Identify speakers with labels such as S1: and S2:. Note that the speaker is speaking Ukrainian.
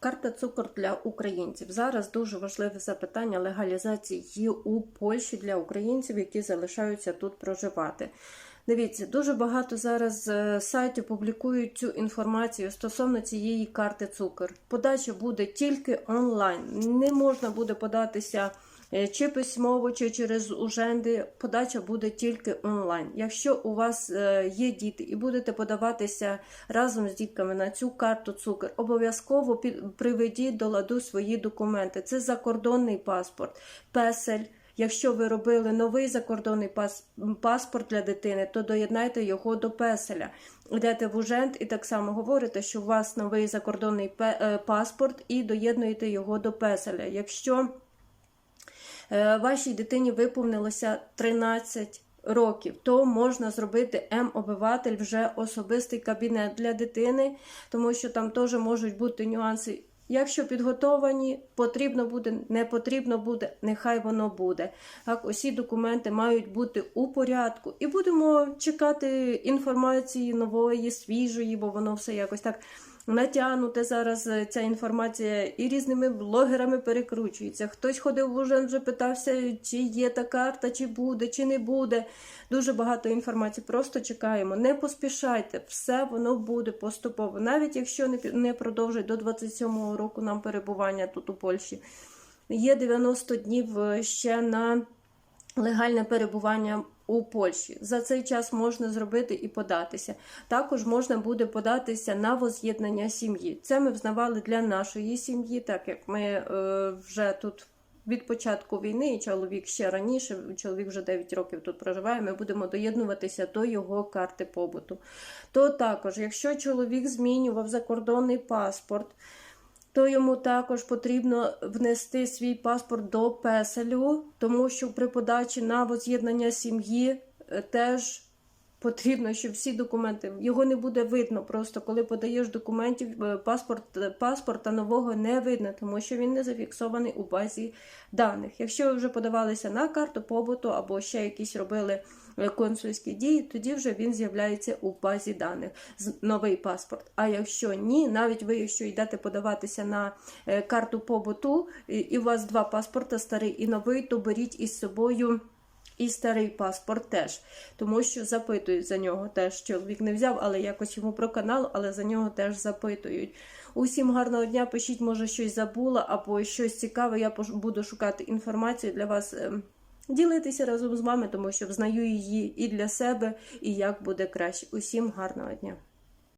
S1: Карта цукор для українців. Зараз дуже важливе запитання легалізації у Польщі для українців, які залишаються тут проживати. Дивіться, дуже багато зараз е, сайтів публікують цю інформацію стосовно цієї карти цукор. Подача буде тільки онлайн. Не можна буде податися чи письмово, чи через уженди. Подача буде тільки онлайн. Якщо у вас е, є діти і будете подаватися разом з дітками на цю карту цукор, обов'язково приведіть до ладу свої документи. Це закордонний паспорт, песель. Якщо ви робили новий закордонний пас- паспорт для дитини, то доєднайте його до песеля. Йдете в ужент і так само говорите, що у вас новий закордонний е, паспорт, і доєднуєте його до песеля. Якщо е, вашій дитині виповнилося 13 років, то можна зробити М-обиватель вже особистий кабінет для дитини, тому що там теж можуть бути нюанси. Якщо підготовані, потрібно буде, не потрібно буде, нехай воно буде. Так, усі документи мають бути у порядку. І будемо чекати інформації нової, свіжої, бо воно все якось так натягнуте зараз. е, Ця інформація і різними блогерами перекручується. Хтось ходив в Ужен, вже питався, чи є та карта, чи буде, чи не буде. Дуже багато інформації. Просто чекаємо. Не поспішайте, все воно буде поступово. Навіть якщо не, продовжить до 27-го року нам перебування тут у Польщі. Є 90 днів е, ще на легальне перебування у Польщі. За цей час можна зробити і податися. Також можна буде податися на воз'єднання сім'ї. Це ми взнавали для нашої сім'ї, так як ми е, вже тут. Від початку війни і чоловік ще раніше, чоловік вже 9 років тут проживає. Ми будемо доєднуватися до його карти побуту. То також, якщо чоловік змінював закордонний паспорт, то йому також потрібно внести свій паспорт до песелю, тому що при подачі на воз'єднання сім'ї е, теж потрібно, щоб всі документи його не буде видно. Просто коли подаєш документів, е, паспорт е, паспорта нового не видно, тому що він не зафіксований у базі даних. Якщо ви вже подавалися на карту побуту або ще якісь робили е, консульські дії, тоді вже він з'являється у базі даних новий паспорт. А якщо ні, навіть ви, якщо йдете подаватися на карту побуту, і у вас два паспорта, старий і новий, то беріть із собою. І старий паспорт теж, тому що запитують за нього теж. Чоловік не взяв, але якось йому про канал, але за нього теж запитують. Усім гарного дня. Пишіть, може, щось забула або щось цікаве. Я буду шукати інформацію для вас. ем, Ділитися разом з вами, тому що взнаю її і для себе, і як буде краще. Усім гарного дня.